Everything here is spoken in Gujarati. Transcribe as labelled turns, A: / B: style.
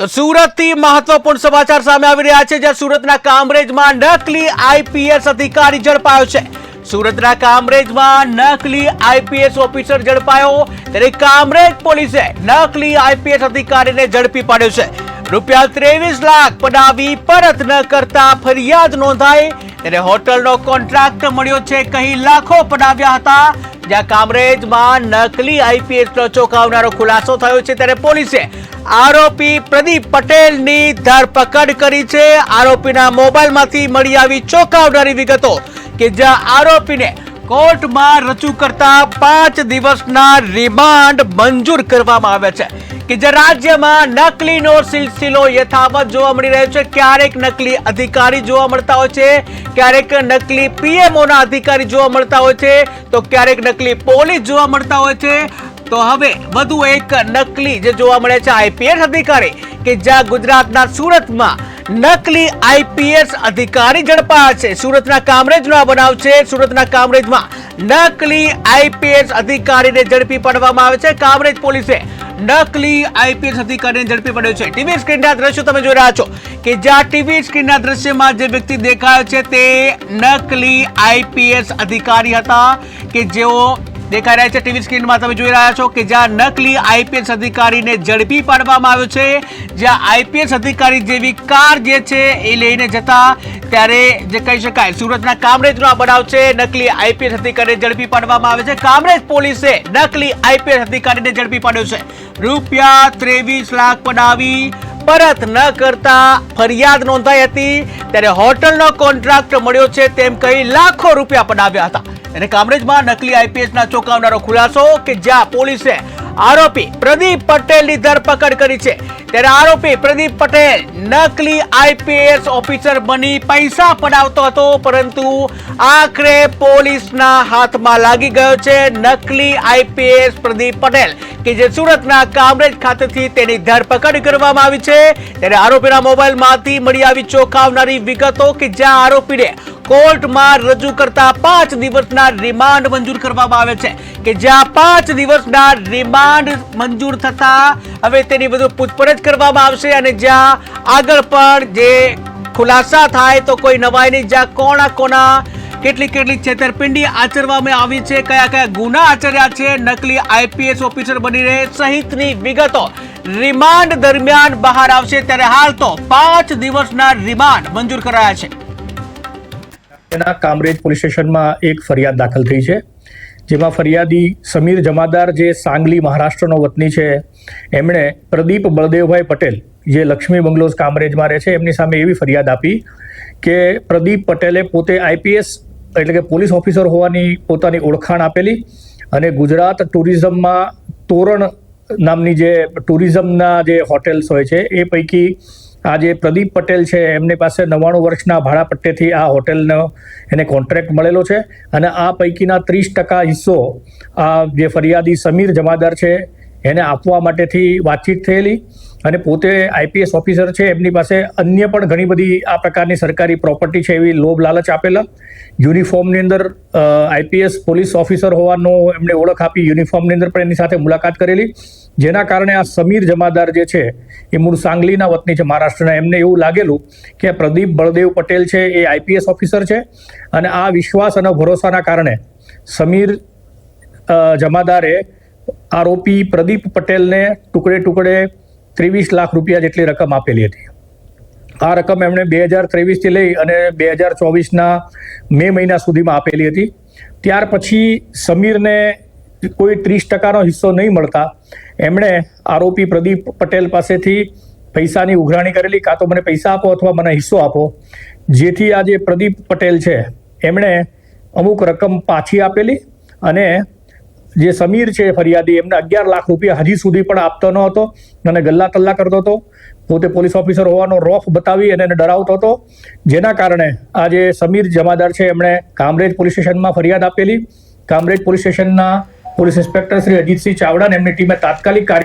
A: તો સુરતથી મહત્વપૂર્ણ સમાચાર સામે આવી રહ્યા છે, જ્યાં સુરતના કામરેજમાં નકલી આઈપીએસ અધિકારી ઝડપાયો છે. સુરતના કામરેજમાં નકલી આઈપીએસ ઓફિસર ઝડપાયો. ત્યારે કામરેજ પોલીસે નકલી આઈપીએસ અધિકારીને ઝડપી પાડ્યો છે. રૂપિયા ત્રેવીસ લાખ પડાવી પરત ન કરતા ફરિયાદ નોંધાઈ. ત્યારે હોટલનો કોન્ટ્રાક્ટ મળ્યો છે, કહી લાખો પડાવ્યા હતા. જ્યાં કામરેજમાં નકલી આઈપીએસ નો ચોંકાવનારો ખુલાસો થયો છે, ત્યારે પોલીસે આરોપી પ્રદીપ પટેલની ધરપકડ કરી છે. આરોપીના મોબાઈલમાંથી મળી આવી ચોંકાવનારી વિગતો કે જ્યાં આરોપીને કોર્ટમાં રજૂ કરતા પાંચ દિવસના રિમાન્ડ મંજૂર કરવામાં આવ્યા છે. કે જે રાજ્યમાં નકલીનો સિલસિલો યથાવત જોવા મળી રહ્યો છે. ક્યારેક નકલી અધિકારી જોવા મળતા હોય છે, ક્યારેક નકલી પીએમઓના અધિકારી જોવા મળતા હોય છે, તો ક્યારેક નકલી પોલીસ જોવા મળતા હોય છે. તો હવે વધુ એક નકલી જે જોવા મળે છે આઈપીએસ અધિકારી કે જ્યાં ગુજરાતના સુરતમાં નકલી આઈપીએસ અધિકારી ઝડપાયા છે. સુરતના કામરેજનો આ બનાવ છે. સુરતના કામરેજમાં નકલી આઈપીએસ અધિકારીને ઝડપી પાડવામાં આવે છે. કામરેજ પોલીસે નકલી આઈપીએસ અધિકારીને ઝડપી પડ્યો છે. ટીવી સ્ક્રીનના દ્રશ્યો તમે જોઈ રહ્યા છો કે જ્યાં ટીવી સ્ક્રીનના દ્રશ્યમાં જે વ્યક્તિ દેખાયો છે તે નકલી આઈપીએસ અધિકારી હતા કે જેઓ દેખાઈ રહ્યા છે ટીવી સ્ક્રીનમાં. તમે જોઈ રહ્યા છો કે જ્યાં નકલી આઈપીએસ અધિકારીને ઝડપી પાડવામાં આવ્યો છે. જ્યાં આઈપીએસ અધિકારી જેવી કાર જે છે એ લઈને જતા ત્યારે જે કહી શકાય, સુરતના કામરેજનો આ બનાવ છે. નકલી આઈપીએસ અધિકારીને ઝડપી પાડવામાં આવે છે. કામરેજ પોલીસે નકલી આઈપીએસ અધિકારીને ઝડપી પાડ્યો છે. રૂપિયા ત્રેવીસ લાખ પડાવી પરત ન કરતા ફરિયાદ નોંધાઈ હતી. ત્યારે હોટલનો કોન્ટ્રાક્ટ મળ્યો છે. તેમ કહી લાખો રૂપિયા પડાવ્યા હતા. અને કામરેજમાં નકલી આઈપીએસના ચોંકાવનારો ખુલાસો કે જ્યાં પોલીસે આરોપી પ્રદીપ પટેલની ધરપકડ કરી છે, ત્યારે આરોપી પ્રદીપ પટેલ નકલી આઈપીએસ ઓફિસર બની પૈસા પડાવતો હતો, પરંતુ આખરે પોલીસના હાથમાં લાગી ગયો છે નકલી આઈપીએસ પ્રદીપ પટેલ, કે જે સુરતના કામરેજ ખાતેથી તેની ધરપકડ કરવામાં આવી છે. ત્યારે આરોપીના મોબાઈલમાંથી મળી આવી ચોંકાવનારી વિગતો કે જ્યાં આરોપીને કોર્ટમાં રજૂ કરતા પાંચ દિવસના રિમાન્ડ મંજૂર કરવામાં આવે છે. કે જ્યાં પાંચ દિવસના રિમાન્ડ મંજૂર થતા હવે તેની બધું પૂછપરછ કરવામાં આવશે અને જ્યાં આગળ પણ જે ખુલાસા થાય તો કોઈ નવાઈ નહીં. જ્યાં કોણા કોના કેટલી કેટલી છેતરપિંડી આચરવામાં આવી છે, કયા કયા ગુના આચર્યા છે, નકલી આઈપીએસ ઓફિસર બનીને સહિતની વિગતો રિમાન્ડ દરમિયાન બહાર આવશે. ત્યારે હાલ તો પાંચ દિવસના રિમાન્ડ મંજૂર કરાયા છે.
B: તેના કામરેજ પોલીસ સ્ટેશનમાં એક ફરિયાદ દાખલ થઈ છે, જેમાં ફરિયાદી સમીર જમાદાર જે સાંગલી મહારાષ્ટ્રનો વતની છે, એમણે પ્રદીપ બળદેવભાઈ પટેલ, જે લક્ષ્મી બંગલોઝ કામરેજમાં રહે છે, એમની સામે એવી ફરિયાદ આપી કે પ્રદીપ પટેલે પોતે આઈપીએસ એટલે કે પોલીસ ઓફિસર હોવાની પોતાની ઓળખાણ આપેલી અને ગુજરાત ટુરિઝમમાં તોરણ નામની જે ટુરિઝમના જે હોટેલ્સ હોય છે, એ પૈકી આ જે પ્રદીપ પટેલ છે, એમની પાસે નવ્વાણું વર્ષના ભાડા પટ્ટેથી આ હોટેલનો એને કોન્ટ્રાક્ટ મળેલો છે અને આ પૈકીના ત્રીસ ટકા હિસ્સો આ જે ફરિયાદી સમીર જમાદાર છે, એને આપવા માટેથી વાતચીત થયેલી. અને પોતે આઈપીએસ ઓફિસર છે, એમની પાસે અન્ય પણ ઘણી બધી આ પ્રકારની સરકારી પ્રોપર્ટી છે એવી લોભ લાલચ આપેલા. યુનિફોર્મની અંદર આઈપીએસ પોલીસ ઓફિસર હોવાનો એમણે ઓળખ આપી યુનિફોર્મની અંદર પણ એની સાથે મુલાકાત કરેલી. જેના કારણે આ સમીર જમાદાર જે છે, એ મૂળ સાંગલીના વતની છે, મહારાષ્ટ્રના. એમને એવું લાગેલું કે પ્રદીપ બળદેવ પટેલ છે, એ આઈપીએસ ઓફિસર છે અને આ વિશ્વાસ અને ભરોસાના કારણે સમીર જમાદારે આરોપી પ્રદીપ પટેલને ટુકડે ટુકડે ત્રેવીસ લાખ રૂપિયા જેટલી રકમ આપેલી હતી. આ રકમ એમણે બે હજાર ત્રેવીસથી લઈ અને બે હજાર ચોવીસના મે મહિના સુધીમાં આપેલી હતી. ત્યાર પછી સમીરને કોઈ ત્રીસ ટકાનો હિસ્સો નહીં મળતા એમણે આરોપી પ્રદીપ પટેલ પાસેથી પૈસાની ઉઘરાણી કરેલી, કાં તો મને પૈસા આપો અથવા મને હિસ્સો આપો. જેથી આ જે પ્રદીપ પટેલ છે, એમણે અમુક રકમ પાછી આપેલી અને જે સમીર છે ફરિયાદી, એમને અગિયાર લાખ રૂપિયા હજી સુધી પણ આપતો ન હતો અને ગલ્લા તલ્લા કરતો હતો. પોતે પોલીસ ઓફિસર હોવાનો રોફ બતાવી અને એને ડરાવતો હતો. જેના કારણે આ જે સમીર જમાદાર છે, એમણે કામરેજ પોલીસ સ્ટેશનમાં ફરિયાદ આપેલી. કામરેજ પોલીસ સ્ટેશનના પોલીસ ઇન્સ્પેક્ટર શ્રી અજીતસિંહ ચાવડા અને એમની ટીમે તાત્કાલિક કાર્ય